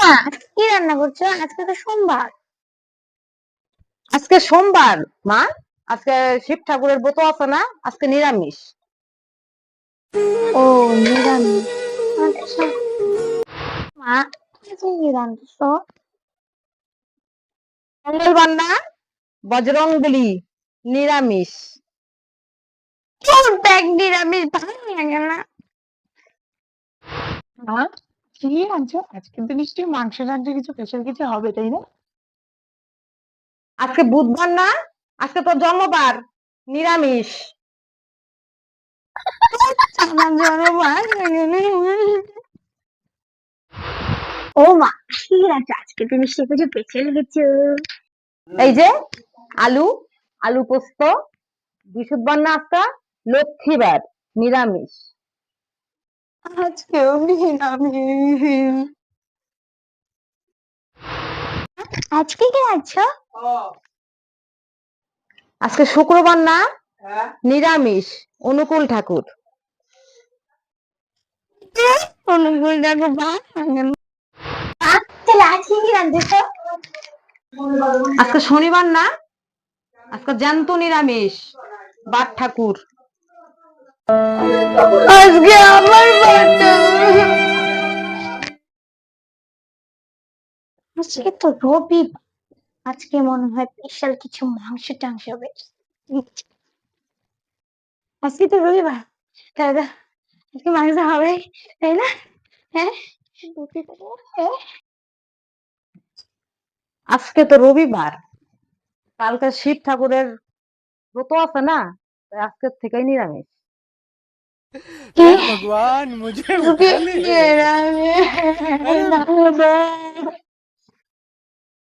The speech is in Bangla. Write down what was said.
মা আজকে কি রান্না করছ? আজকে তো সোমবার। আজকে সোমবার মা। আজকে শিব ঠাকুরের ব্রত আছে না? আজকে নিরামিষ। ও নিরামিষ। আচ্ছা। মা কি মঙ্গলবার না? বজরং বলি নিরামিষ ব্যাগ নিরামিষ? ভালো লাগে না। কি আনছো আজকে তো নিশ্চয়ই মাংস রান্না কিছু স্পেশাল কিছু হবে তাই না? আজকে বুধবার না আজকে তোর জন্মবার নিরামিষ। ও মা কি রান্না আজকে তুমি সে কিছু পেছে লেগেছো এই যে আলু আলু পোস্ত বিশুদ্ধবার না আজকে লক্ষ্মীবার নিরামিষ। আজকেও আজকে কি আছো? আজকে শুক্রবার না? নিরামিষ অনুকূল ঠাকুর। অনুকূল তাহলে আজকে কি রান্নাছো আজকে শনিবার না? আজকে জ্যান্ত নিরামিষ বাট ঠাকুর। আজকে আজকে তো রবি আজকে মনে হয় স্পেশাল কিছু মাংস টাংস হবে। আজকে তো রবিবার। দাদা আজকে মাংস হবে তাই না? হ্যাঁ? আজকে তো রবিবার। কালকে শিব ঠাকুরের ব্রত আছে না? আজকে থেকেই নিরামিষ। ভগবান মুঝে